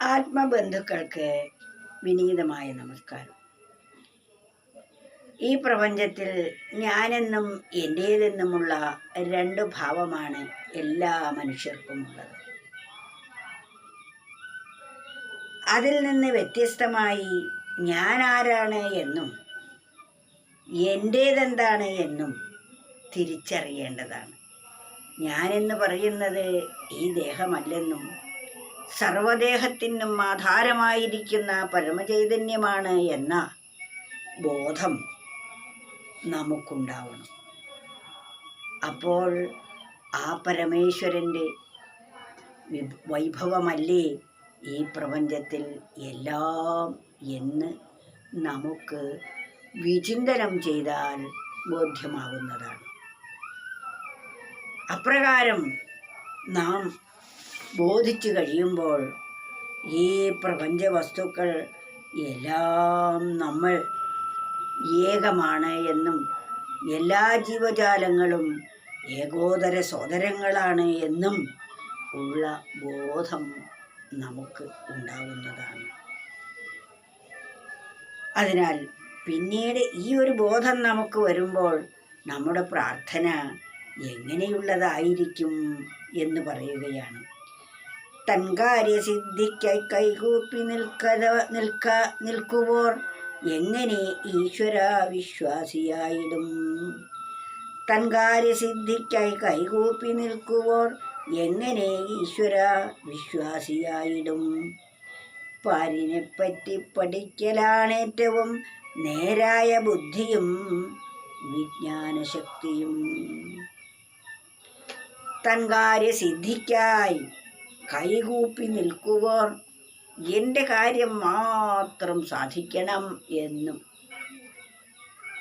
ആത്മബന്ധുക്കൾക്ക് വിനീതമായ നമസ്കാരം. ഈ പ്രപഞ്ചത്തിൽ ഞാനെന്നും എന്റേതെന്നുമുള്ള രണ്ട് ഭാവമാണ് എല്ലാ മനുഷ്യർക്കും ഉള്ളത് അതിൽ നിന്ന് വ്യത്യസ്തമായി ഞാൻ ആരാണ് എന്നും എന്റേതെന്താണ് എന്നും തിരിച്ചറിയേണ്ടതാണ്. ഞാനെന്ന് പറയുന്നത് ഈ ദേഹമല്ലെന്നും സർവദേഹത്തിനും ആധാരമായിരിക്കുന്ന പരമചൈതന്യമാണ് എന്ന ബോധം നമുക്കുണ്ടാവണം. അപ്പോൾ ആ പരമേശ്വരന്റെ വൈഭവമല്ലേ ഈ പ്രപഞ്ചത്തിൽ എല്ലാം എന്ന് നമുക്ക് വിചിന്തനം ചെയ്താൽ ബോധ്യമാകുന്നതാണ്. അപ്രകാരം നാം ബോധിച്ചു കഴിയുമ്പോൾ ഈ പ്രപഞ്ച വസ്തുക്കൾ എല്ലാം നമ്മൾ ഏകമാണ് എന്നും എല്ലാ ജീവജാലങ്ങളും ഏകോദര സോദരങ്ങളാണ് എന്നും ഉള്ള ബോധം നമുക്ക് ഉണ്ടാകുന്നതാണ്. അതിനാൽ പിന്നീട് ഈ ഒരു ബോധം നമുക്ക് വരുമ്പോൾ നമ്മുടെ പ്രാർത്ഥന എങ്ങനെയുള്ളതായിരിക്കും എന്ന് പറയുകയാണ്. തൻ കാര്യസിദ്ധിക്കായി കൈകൂപ്പി നിൽക്കത നിൽക്ക നിൽക്കുവോർ എങ്ങനെ ഈശ്വര വിശ്വാസിയായിടും തൻ കാര്യസിദ്ധിക്കായി കൈകൂപ്പി നിൽക്കുവോർ എങ്ങനെ ഈശ്വര വിശ്വാസിയായിടും പാലിനെപ്പറ്റി പഠിക്കലാണേറ്റവും നേരായ ബുദ്ധിയും വിജ്ഞാനശക്തിയും. തൻകാര്യ കാര്യസിദ്ധിക്കായി കൈകൂപ്പി നിൽക്കുവോർ എന്റെ കാര്യം മാത്രം സാധിക്കണം എന്നും.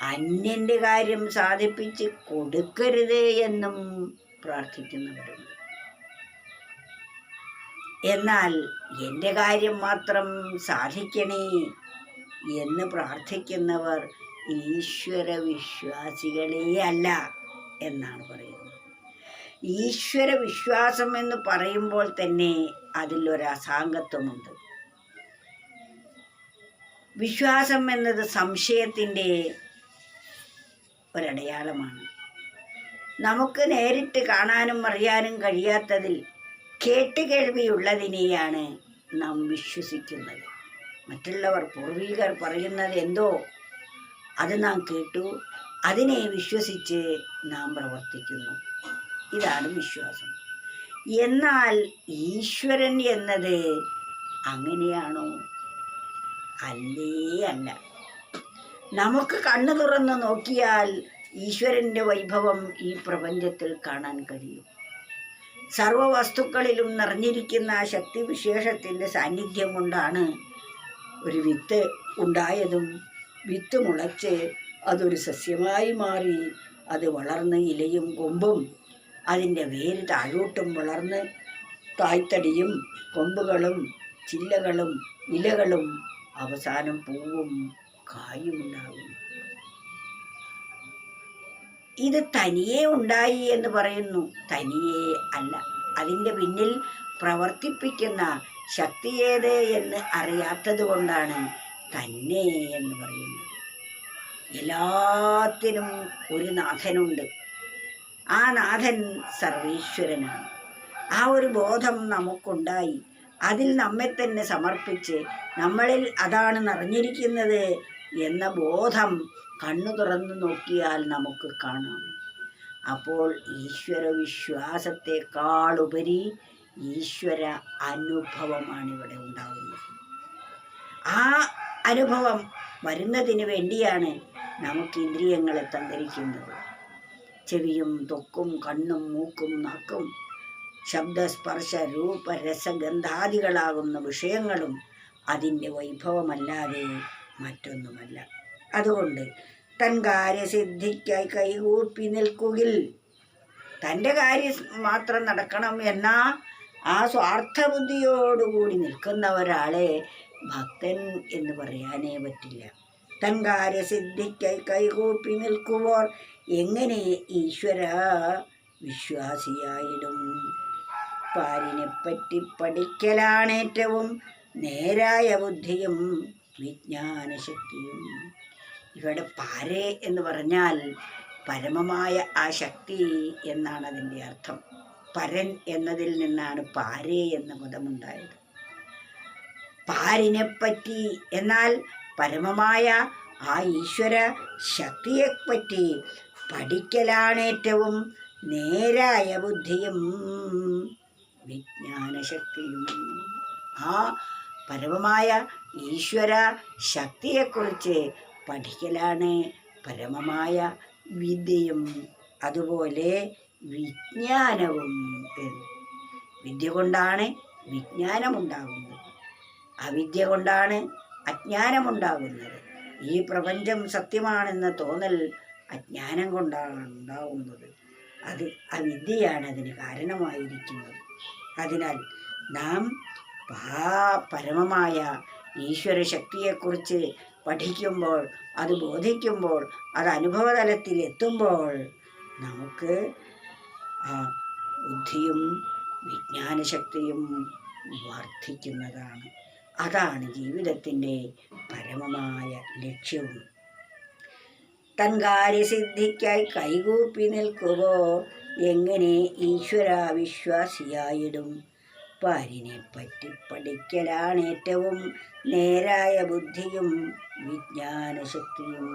അന്യന്റെ കാര്യം സാധിപ്പിച്ച് കൊടുക്കരുത് എന്നും പ്രാർത്ഥിക്കുന്നവരുണ്ട് എന്നാൽ എന്റെ കാര്യം മാത്രം സാധിക്കണേ എന്ന് പ്രാർത്ഥിക്കുന്നവർ ഈശ്വര വിശ്വാസികളേ അല്ല എന്നാണ് പറയുന്നത്. ഈശ്വര വിശ്വാസം എന്ന് പറയുമ്പോൾ തന്നെ അതിലൊരു അസാംഗത്വമുണ്ട്. വിശ്വാസം എന്നത് സംശയത്തിന്റെ ഒരടയാളമാണ്. നമുക്ക് നേരിട്ട് കാണാനും അറിയാനും കഴിയാത്തതിൽ കേട്ടുകേൾവിയുള്ളതിനെയാണ് നാം വിശ്വസിക്കുന്നത്. മറ്റുള്ളവർ പൂർവികർ പറയുന്നത് എന്തോ അത് നാം കേട്ടു അതിനെ വിശ്വസിച്ച് നാം പ്രവർത്തിക്കുന്നു. ഇതാണ് വിശ്വാസം. എന്നാൽ ഈശ്വരൻ എന്നത് അങ്ങനെയാണോ? അല്ലേ അല്ല. നമുക്ക് കണ്ണു തുറന്ന് നോക്കിയാൽ ഈശ്വരന്റെ വൈഭവം ഈ പ്രപഞ്ചത്തിൽ കാണാൻ കഴിയും. സർവവസ്തുക്കളിലും നിറഞ്ഞിരിക്കുന്ന ആ സാന്നിധ്യം കൊണ്ടാണ് ഒരു വിത്ത് ഉണ്ടായതും വിത്ത് മുളച്ച് അതൊരു സസ്യമായി മാറി അത് വളർന്ന് ഇലയും കൊമ്പും അതിന്റെ വേര് താഴോട്ടും വളർന്ന് തായ്തടിയും കൊമ്പുകളും ചില്ലകളും ഇലകളും അവസാനം പൂവും കായും ഉണ്ടാകും ഇത് തനിയെ ഉണ്ടായി എന്ന് പറയുന്നു. തനിയെ അല്ല. അതിന്റെ പിന്നിൽ പ്രവർത്തിപ്പിക്കുന്ന ശക്തിയേത് എന്ന് അറിയാത്തത് കൊണ്ടാണ് തന്നെ എന്ന് പറയുന്നത്. എല്ലാത്തിനും ഒരു നാഥനുണ്ട്. ആ നാഥൻ സർവീശ്വരനാണ്. ആ ഒരു ബോധം നമുക്കുണ്ടായി. അതിൽ നമ്മെ തന്നെ സമർപ്പിച്ച് നമ്മളിൽ അതാണ് നിറഞ്ഞിരിക്കുന്നത് എന്ന ബോധം കണ്ണു തുറന്നു നോക്കിയാൽ നമുക്ക് കാണാം. അപ്പോൾ ഈശ്വര വിശ്വാസത്തെക്കാളുപരി ഈശ്വര അനുഭവമാണ് ഇവിടെ ഉണ്ടാകുന്നത് ആ അനുഭവം വരുന്നതിന് വേണ്ടിയാണ് നമുക്ക് ഇന്ദ്രിയങ്ങളെ തന്നിരിക്കുന്നത് ചെവിയും തൊക്കും കണ്ണും മൂക്കും നാക്കും ശബ്ദസ്പർശ രൂപ രസഗന്ധാദികളാകുന്ന വിഷയങ്ങളും അതിന്റെ വൈഭവമല്ലാതെ മറ്റൊന്നുമല്ല. അതുകൊണ്ട് തൻ കാര്യസിദ്ധിക്കായി കൈകൂപ്പി നിൽക്കുകിൽ തന്റെ കാര്യം മാത്രം നടക്കണം എന്ന ആ സ്വാർത്ഥബുദ്ധിയോടുകൂടി നിൽക്കുന്ന ഒരാളെ ഭക്തൻ എന്ന് പറയാനേ പറ്റില്ല. തൻ കാര്യസിദ്ധിക്കായി കൈകൂപ്പി നിൽക്കുവോർ എങ്ങനെ ഈശ്വര വിശ്വാസിയായിടും? പാലിനെപ്പറ്റി പഠിക്കലാണേറ്റവും നേരായ ബുദ്ധിയും വിജ്ഞാനശക്തിയും. ഇവിടെ പാരേ എന്ന് പറഞ്ഞാൽ പരമമായ ആ ശക്തി എന്നാണ് അതിന്റെ അർത്ഥം. പരൻ എന്നതിൽ നിന്നാണ് പാരേ എന്ന പദമുണ്ടായത്. പാരിനെപ്പറ്റി എന്നാൽ പരമമായ ആ ഈശ്വര ശക്തിയെപ്പറ്റി പഠിക്കലാണ് ഏറ്റവും നേരായ ബുദ്ധിയും വിജ്ഞാനശക്തിയും ആ പരമമായ ഈശ്വര ശക്തിയെക്കുറിച്ച് പഠിക്കലാണ് പരമമായ വിദ്യയും അതുപോലെ വിജ്ഞാനവും. വിദ്യ കൊണ്ടാണ് വിജ്ഞാനമുണ്ടാകുന്നത് അവിദ്യ കൊണ്ടാണ് അജ്ഞാനമുണ്ടാകുന്നത്. ഈ പ്രപഞ്ചം സത്യമാണെന്ന തോന്നൽ അജ്ഞാനം കൊണ്ടാണ് ഉണ്ടാകുന്നത്. അത് അവിദ്യയാണ് അതിന് കാരണമായിരിക്കുന്നത്. അതിനാൽ നാം പരമമായ ഈശ്വര ശക്തിയെക്കുറിച്ച് പഠിക്കുമ്പോൾ അത് ബോധിക്കുമ്പോൾ അത് അനുഭവതലത്തിൽ എത്തുമ്പോൾ നമുക്ക് ആ ബുദ്ധിയും വിജ്ഞാനശക്തിയും വർദ്ധിക്കുന്നതാണ്. അതാണ് ജീവിതത്തിന്റെ പരമമായ ലക്ഷ്യവും തൻ കാര്യസിദ്ധിക്കായി കൈകൂപ്പി നിൽക്കുവോ എങ്ങനെ ഈശ്വര വിശ്വാസിയായിടും പാരിനെ പറ്റി പഠിക്കലാണ് ഏറ്റവും നേരായ ബുദ്ധിയും വിജ്ഞാനശക്തിയും.